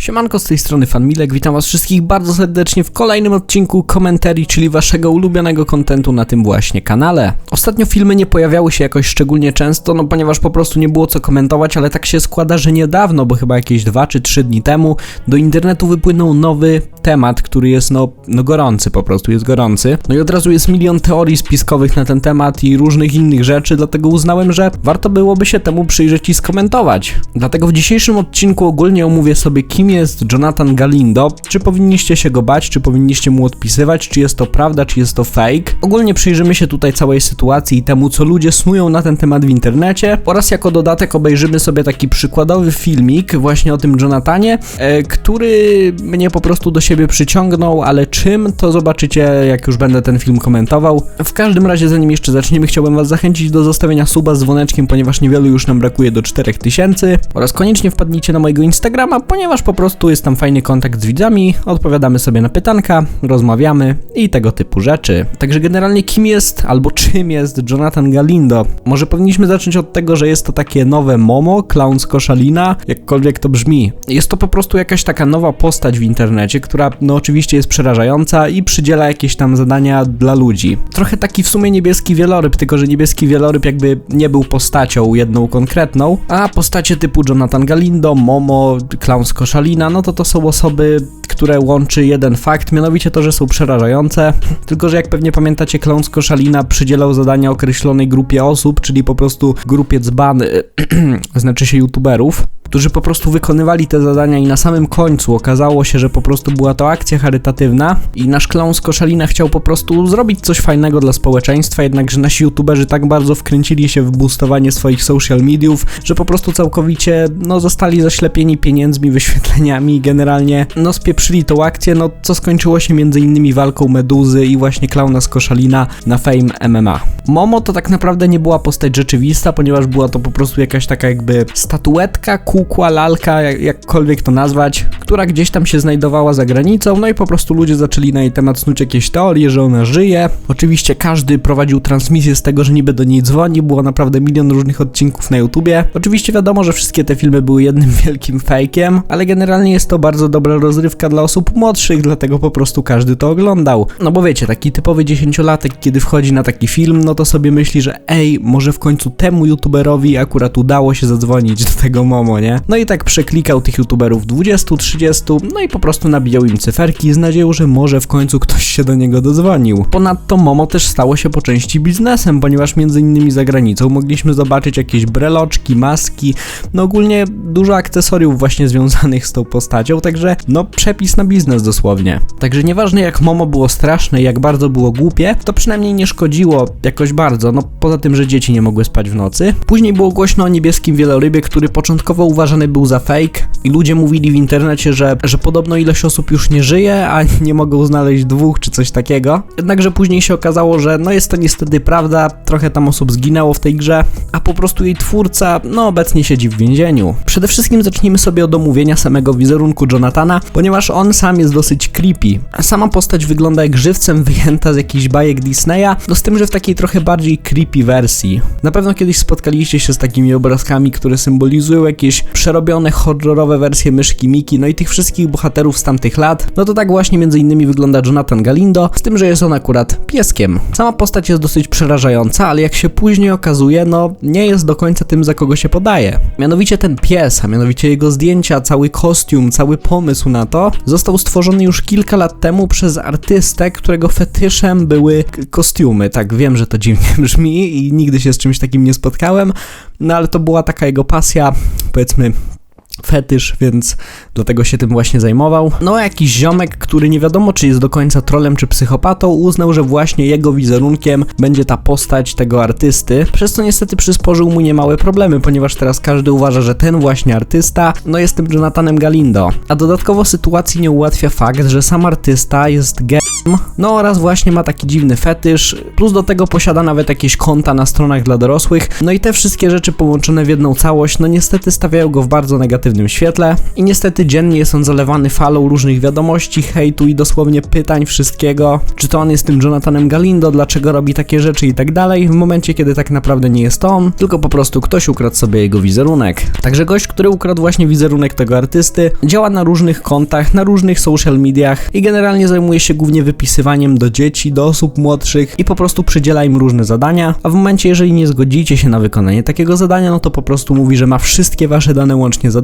Siemanko, z tej strony Fanmilek, witam was wszystkich bardzo serdecznie w kolejnym odcinku komentarii, czyli waszego ulubionego kontentu na tym właśnie kanale. Ostatnio filmy nie pojawiały się jakoś szczególnie często, no ponieważ po prostu nie było co komentować, ale tak się składa, że niedawno, bo chyba jakieś 2 czy 3 dni temu, do internetu wypłynął nowy temat, który jest no, no gorący po prostu, jest gorący. No i od razu jest milion teorii spiskowych na ten temat i różnych innych rzeczy, dlatego uznałem, że warto byłoby się temu przyjrzeć i skomentować. Dlatego w dzisiejszym odcinku ogólnie omówię sobie, kim jest Jonathan Galindo, czy powinniście się go bać, czy powinniście mu odpisywać, czy jest to prawda, czy jest to fake. Ogólnie przyjrzymy się tutaj całej sytuacji i temu, co ludzie snują na ten temat w internecie. Oraz jako dodatek obejrzymy sobie taki przykładowy filmik właśnie o tym Jonathanie, e, który mnie po prostu do siebie przyciągnął, ale czym, to zobaczycie jak już będę ten film komentował. W każdym razie, zanim jeszcze zaczniemy, chciałbym was zachęcić do zostawienia suba z dzwoneczkiem, ponieważ niewielu już nam brakuje do 4000 oraz koniecznie wpadnijcie na mojego Instagrama, ponieważ po prostu jest tam fajny kontakt z widzami, odpowiadamy sobie na pytanka, rozmawiamy i tego typu rzeczy. Także generalnie kim jest albo czym jest Jonathan Galindo? Może powinniśmy zacząć od tego, że jest to takie nowe Momo, clown z koszalina, jakkolwiek to brzmi. Jest to po prostu jakaś taka nowa postać w internecie, która no oczywiście jest przerażająca i przydziela jakieś tam zadania dla ludzi. Trochę taki w sumie niebieski wieloryb, tylko że niebieski wieloryb jakby nie był postacią jedną konkretną, a postacie typu Jonathan Galindo, Momo, clown z koszalina, no to to są osoby, które łączy jeden fakt, mianowicie to, że są przerażające. Tylko, że jak pewnie pamiętacie, clown z koszalina przydzielał zadania określonej grupie osób, czyli po prostu grupie dzban, znaczy się youtuberów którzy po prostu wykonywali te zadania i na samym końcu okazało się, że po prostu była to akcja charytatywna i nasz clown z Koszalina chciał po prostu zrobić coś fajnego dla społeczeństwa, jednakże nasi youtuberzy tak bardzo wkręcili się w boostowanie swoich social mediów, że po prostu całkowicie no zostali zaślepieni pieniędzmi, wyświetleniami i generalnie no spieprzyli tą akcję, no co skończyło się między innymi walką Meduzy i właśnie klauna z Koszalina na Fame MMA. Momo to tak naprawdę nie była postać rzeczywista, ponieważ była to po prostu jakaś taka jakby statuetka, kukła, lalka, jak, jakkolwiek to nazwać, która gdzieś tam się znajdowała za granicą, no i po prostu ludzie zaczęli na jej temat snuć jakieś teorie, że ona żyje. Oczywiście każdy prowadził transmisję z tego, że niby do niej dzwoni, było naprawdę milion różnych odcinków na YouTubie. Oczywiście wiadomo, że wszystkie te filmy były jednym wielkim fejkiem, ale generalnie jest to bardzo dobra rozrywka dla osób młodszych, dlatego po prostu każdy to oglądał. No bo wiecie, taki typowy dziesięciolatek, kiedy wchodzi na taki film, no to sobie myśli, że ej, może w końcu temu youtuberowi akurat udało się zadzwonić do tego Momo, nie? No i tak przeklikał tych youtuberów 20, 30, no i po prostu nabijał im cyferki z nadzieją, że może w końcu ktoś się do niego dozwonił. Ponadto Momo też stało się po części biznesem, ponieważ między innymi za granicą mogliśmy zobaczyć jakieś breloczki, maski, no ogólnie dużo akcesoriów właśnie związanych z tą postacią, także no przepis na biznes dosłownie. Także nieważne jak Momo było straszne jak bardzo było głupie, to przynajmniej nie szkodziło jakoś bardzo, no poza tym, że dzieci nie mogły spać w nocy. Później było głośno o niebieskim wielorybie, który początkowo uważany był za fake i ludzie mówili w internecie, że, że podobno ileś osób już nie żyje, a nie mogą znaleźć dwóch czy coś takiego. Jednakże później się okazało, że no jest to niestety prawda, trochę tam osób zginęło w tej grze, a po prostu jej twórca no obecnie siedzi w więzieniu. Przede wszystkim zacznijmy sobie od omówienia samego wizerunku Jonathana, ponieważ on sam jest dosyć creepy. Sama postać wygląda jak żywcem wyjęta z jakichś bajek Disneya, no z tym, że w takiej trochę bardziej creepy wersji. Na pewno kiedyś spotkaliście się z takimi obrazkami, które symbolizują jakieś przerobione horrorowe wersje myszki Miki, no i tych wszystkich bohaterów z tamtych lat. No to tak właśnie między innymi wygląda Jonathan Galindo, z tym, że jest on akurat pieskiem. Sama postać jest dosyć przerażająca, ale jak się później okazuje, no nie jest do końca tym, za kogo się podaje. Mianowicie ten pies, a mianowicie jego zdjęcia, cały kostium, cały pomysł na to, został stworzony już kilka lat temu przez artystę, którego fetyszem były kostiumy. Tak, wiem, że to dziwnie brzmi i nigdy się z czymś takim nie spotkałem, no ale to była taka jego pasja, powiedzmy jetzt mit fetysz, więc dlatego się tym właśnie zajmował. No a jakiś ziomek, który nie wiadomo czy jest do końca trolem czy psychopatą, uznał, że właśnie jego wizerunkiem będzie ta postać tego artysty, przez co niestety przysporzył mu niemałe problemy, ponieważ teraz każdy uważa, że ten właśnie artysta, no jest tym Jonathanem Galindo. A dodatkowo sytuacji nie ułatwia fakt, że sam artysta jest gejem, no oraz właśnie ma taki dziwny fetysz, plus do tego posiada nawet jakieś konta na stronach dla dorosłych, no i te wszystkie rzeczy połączone w jedną całość, no niestety stawiają go w bardzo negatywnym negatywnym świetle i niestety dziennie jest on zalewany falą różnych wiadomości, hejtu i dosłownie pytań wszystkiego, czy to on jest tym Jonathanem Galindo, dlaczego robi takie rzeczy i tak dalej, w momencie kiedy tak naprawdę nie jest to on, tylko po prostu ktoś ukradł sobie jego wizerunek. Także gość, który ukradł właśnie wizerunek tego artysty, działa na różnych kontach, na różnych social mediach i generalnie zajmuje się głównie wypisywaniem do dzieci, do osób młodszych i po prostu przydziela im różne zadania, a w momencie, jeżeli nie zgodzicie się na wykonanie takiego zadania, no to po prostu mówi, że ma wszystkie wasze dane łącznie z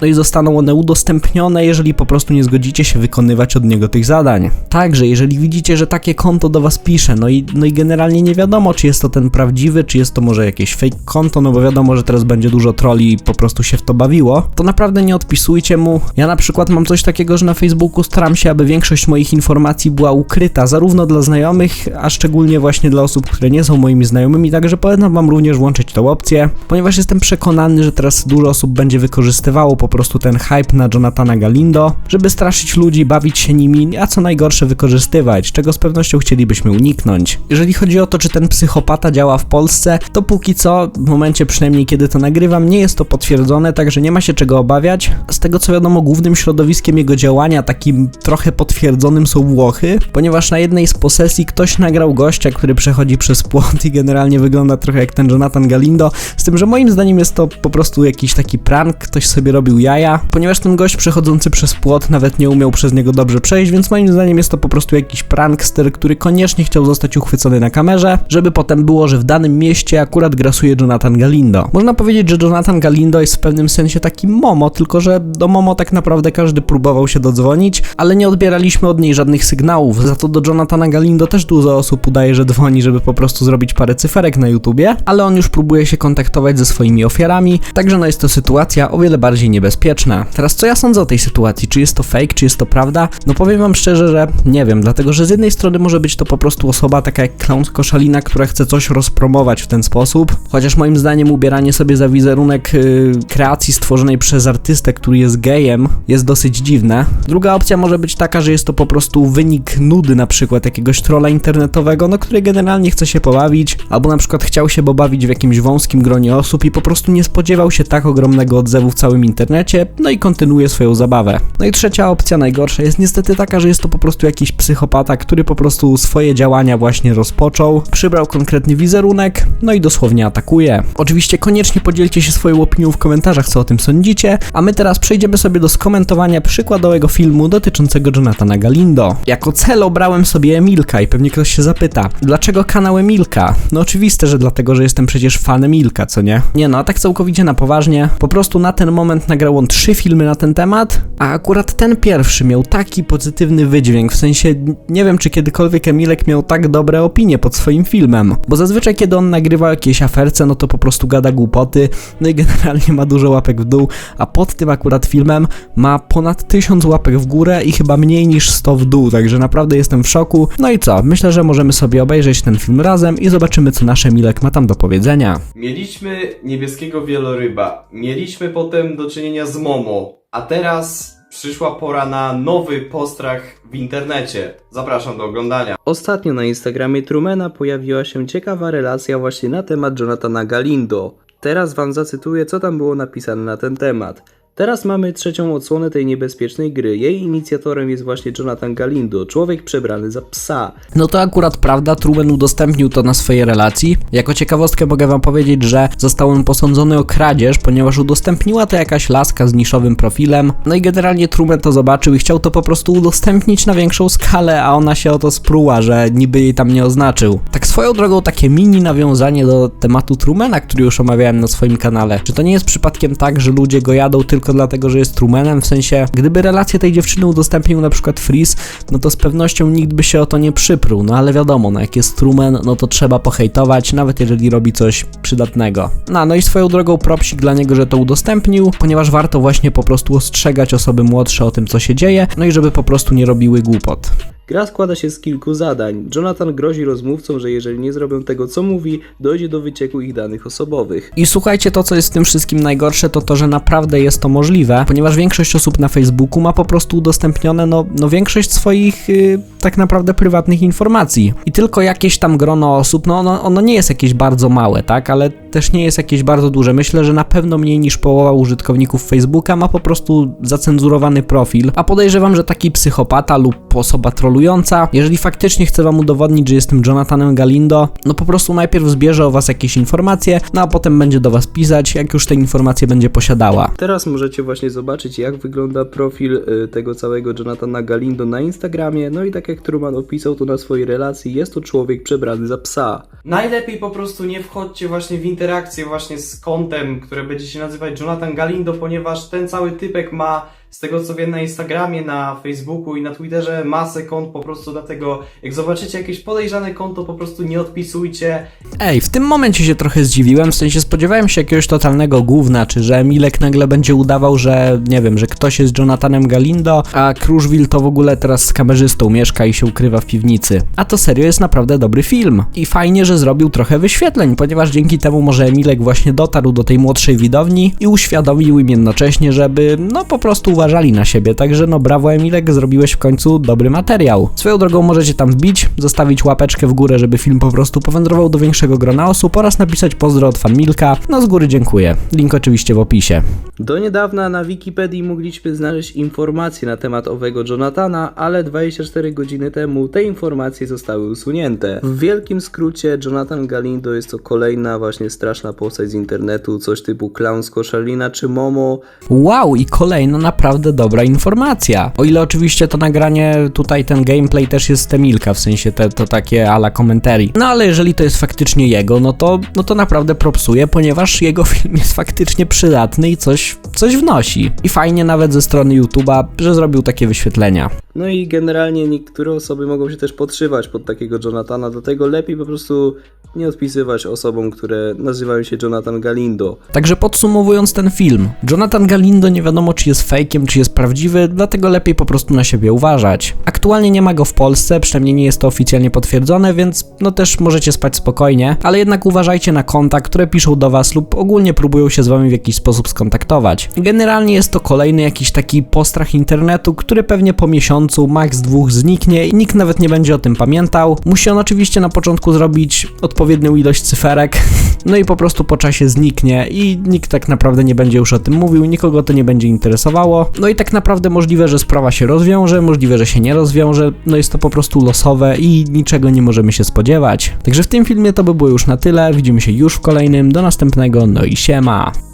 no i zostaną one udostępnione, jeżeli po prostu nie zgodzicie się wykonywać od niego tych zadań. Także, jeżeli widzicie, że takie konto do was pisze, no i, no i generalnie nie wiadomo, czy jest to ten prawdziwy, czy jest to może jakieś fake konto, no bo wiadomo, że teraz będzie dużo troli i po prostu się w to bawiło, to naprawdę nie odpisujcie mu. Ja na przykład mam coś takiego, że na Facebooku staram się, aby większość moich informacji była ukryta, zarówno dla znajomych, a szczególnie właśnie dla osób, które nie są moimi znajomymi, także polecam wam również włączyć tę opcję, ponieważ jestem przekonany, że teraz dużo osób będzie wykorzystywało po prostu ten hype na Jonathana Galindo, żeby straszyć ludzi, bawić się nimi, a co najgorsze wykorzystywać, czego z pewnością chcielibyśmy uniknąć. Jeżeli chodzi o to, czy ten psychopata działa w Polsce, to póki co, w momencie przynajmniej kiedy to nagrywam, nie jest to potwierdzone, także nie ma się czego obawiać. Z tego co wiadomo, głównym środowiskiem jego działania, takim trochę potwierdzonym są Włochy, ponieważ na jednej z posesji ktoś nagrał gościa, który przechodzi przez płot i generalnie wygląda trochę jak ten Jonathan Galindo, z tym, że moim zdaniem jest to po prostu jakiś taki prank, ktoś sobie robił jaja, ponieważ ten gość przechodzący przez płot nawet nie umiał przez niego dobrze przejść, więc moim zdaniem jest to po prostu jakiś prankster, który koniecznie chciał zostać uchwycony na kamerze, żeby potem było, że w danym mieście akurat grasuje Jonathan Galindo. Można powiedzieć, że Jonathan Galindo jest w pewnym sensie taki Momo, tylko że do Momo tak naprawdę każdy próbował się dodzwonić, ale nie odbieraliśmy od niej żadnych sygnałów. Za to do Jonathana Galindo też dużo osób udaje, że dzwoni, żeby po prostu zrobić parę cyferek na YouTubie, ale on już próbuje się kontaktować ze swoimi ofiarami, także no jest to sytuacja o wiele bardziej niebezpieczna. Teraz co ja sądzę o tej sytuacji? Czy jest to fake, czy jest to prawda? No powiem wam szczerze, że nie wiem, dlatego że z jednej strony może być to po prostu osoba taka jak Clown Koszalina, która chce coś rozpromować w ten sposób, chociaż moim zdaniem ubieranie sobie za wizerunek yy, kreacji stworzonej przez artystę, który jest gejem, jest dosyć dziwne. Druga opcja może być taka, że jest to po prostu wynik nudy na przykład jakiegoś trolla internetowego, no który generalnie chce się pobawić, albo na przykład chciał się pobawić w jakimś wąskim gronie osób i po prostu nie spodziewał się tak ogromnego odzewu w całym internecie, no i kontynuuje swoją zabawę. No i trzecia opcja, najgorsza, jest niestety taka, że jest to po prostu jakiś psychopata, który po prostu swoje działania właśnie rozpoczął, przybrał konkretny wizerunek, no i dosłownie atakuje. Oczywiście koniecznie podzielcie się swoją opinią w komentarzach, co o tym sądzicie, a my teraz przejdziemy sobie do skomentowania przykładowego filmu dotyczącego Jonathana Galindo. Jako cel obrałem sobie Emilka i pewnie ktoś się zapyta, dlaczego kanał Emilka? No oczywiste, że dlatego, że jestem przecież fanem Emilka, co nie? Nie no, a tak całkowicie na poważnie, po prostu na ten moment nagrał on trzy filmy na ten temat, a akurat ten pierwszy miał taki pozytywny wydźwięk, w sensie nie wiem, czy kiedykolwiek Emilek miał tak dobre opinie pod swoim filmem, bo zazwyczaj kiedy on nagrywa jakieś aferce, no to po prostu gada głupoty, no i generalnie ma dużo łapek w dół, a pod tym akurat filmem ma ponad 1000 łapek w górę i chyba mniej niż 100 w dół, także naprawdę jestem w szoku. No i co, myślę, że możemy sobie obejrzeć ten film razem i zobaczymy, co nasz Emilek ma tam do powiedzenia. Mieliśmy niebieskiego wieloryba, mieliśmy potem do czynienia z Momo, a teraz przyszła pora na nowy postrach w internecie. Zapraszam do oglądania. Ostatnio na Instagramie Trumana pojawiła się ciekawa relacja właśnie na temat Jonathana Galindo. Teraz wam zacytuję, co tam było napisane na ten temat. Teraz mamy trzecią odsłonę tej niebezpiecznej gry. Jej inicjatorem jest właśnie Jonathan Galindo, człowiek przebrany za psa. No to akurat prawda, Truman udostępnił to na swojej relacji. Jako ciekawostkę mogę wam powiedzieć, że został on posądzony o kradzież, ponieważ udostępniła to jakaś laska z niszowym profilem. No i generalnie Truman to zobaczył i chciał to po prostu udostępnić na większą skalę, a ona się o to spruła, że niby jej tam nie oznaczył. Tak swoją drogą takie mini nawiązanie do tematu Trumana, który już omawiałem na swoim kanale. Czy to nie jest przypadkiem tak, że ludzie go jadą tylko dlatego, że jest Trumanem? W sensie, gdyby relację tej dziewczyny udostępnił na przykład Freeze, no to z pewnością nikt by się o to nie przypruł. No ale wiadomo, no jak jest Truman, no to trzeba pohejtować, nawet jeżeli robi coś przydatnego. No, no i swoją drogą propsik dla niego, że to udostępnił, ponieważ warto właśnie po prostu ostrzegać osoby młodsze o tym, co się dzieje, no i żeby po prostu nie robiły głupot. Gra składa się z kilku zadań. Jonathan grozi rozmówcom, że jeżeli nie zrobią tego, co mówi, dojdzie do wycieku ich danych osobowych. I słuchajcie, to co jest w tym wszystkim najgorsze, to to, że naprawdę jest to możliwe, ponieważ większość osób na Facebooku ma po prostu udostępnione, no, no większość swoich y, tak naprawdę prywatnych informacji. I tylko jakieś tam grono osób, no ono, ono nie jest jakieś bardzo małe, tak, ale też nie jest jakieś bardzo duże. Myślę, że na pewno mniej niż połowa użytkowników Facebooka ma po prostu zacenzurowany profil, a podejrzewam, że taki psychopata lub osoba jeżeli faktycznie chce wam udowodnić, że jestem Jonathanem Galindo, no po prostu najpierw zbierze o was jakieś informacje, no a potem będzie do was pisać, jak już te informacje będzie posiadała. Teraz możecie właśnie zobaczyć, jak wygląda profil y, tego całego Jonathana Galindo na Instagramie. No i tak jak Truman opisał to na swojej relacji, jest to człowiek przebrany za psa. Najlepiej po prostu nie wchodźcie właśnie w interakcję właśnie z kontem, które będzie się nazywać Jonathan Galindo, ponieważ ten cały typek ma, z tego co wiem na Instagramie, na Facebooku i na Twitterze masę kont po prostu, dlatego jak zobaczycie jakieś podejrzane konto, po prostu nie odpisujcie. Ej, w tym momencie się trochę zdziwiłem, w sensie spodziewałem się jakiegoś totalnego gówna, czy że Milek nagle będzie udawał, że nie wiem, że ktoś jest Jonathanem Galindo, a Kruszwil to w ogóle teraz z kamerzystą mieszka i się ukrywa w piwnicy. A to serio jest naprawdę dobry film. I fajnie, że zrobił trochę wyświetleń, ponieważ dzięki temu może Emilek właśnie dotarł do tej młodszej widowni i uświadomił im jednocześnie, żeby no po prostu uważali na siebie. Także no brawo Emilek, zrobiłeś w końcu dobry materiał. Swoją drogą możecie tam wbić, zostawić łapeczkę w górę, żeby film po prostu powędrował do większego grona osób oraz napisać pozdro od fan Milka. No z góry dziękuję. Link oczywiście w opisie. Do niedawna na Wikipedii mogliśmy znaleźć informacje na temat owego Jonathana, ale 24 godziny temu te informacje zostały usunięte. W wielkim skrócie, Jonathan Galindo jest to kolejna właśnie straszna postać z internetu, coś typu clown z Koszalina czy Momo. Wow, i kolejna naprawdę dobra informacja. O ile oczywiście to nagranie, tutaj ten gameplay też jest z Emilka, w sensie te, to takie ala commentary. No ale jeżeli to jest faktycznie jego, no to, no to naprawdę propsuje, ponieważ jego film jest faktycznie przydatny i coś, coś wnosi. I fajnie nawet ze strony YouTube'a, że zrobił takie wyświetlenia. No i generalnie niektóre osoby mogą się też podszywać pod takiego Jonathana, dlatego lepiej po prostu nie odpisywać osobom, które nazywają się Jonathan Galindo. Także podsumowując ten film, Jonathan Galindo nie wiadomo czy jest fejkiem, czy jest prawdziwy, dlatego lepiej po prostu na siebie uważać. Aktualnie nie ma go w Polsce, przynajmniej nie jest to oficjalnie potwierdzone, więc no też możecie spać spokojnie, ale jednak uważajcie na konta, które piszą do was lub ogólnie próbują się z wami w jakiś sposób skontaktować. Generalnie jest to kolejny jakiś taki postrach internetu, który pewnie po miesiącu, max dwóch zniknie i nikt nawet nie będzie o tym pamiętał. Musi on oczywiście na początku zrobić odpowiednią ilość cyferek, no i po prostu po czasie zniknie i nikt tak naprawdę nie będzie już o tym mówił, nikogo to nie będzie interesowało. No i tak naprawdę możliwe, że sprawa się rozwiąże, możliwe, że się nie rozwiąże, no jest to po prostu losowe i niczego nie możemy się spodziewać. Także w tym filmie to by było już na tyle, widzimy się już w kolejnym, do następnego, no i siema.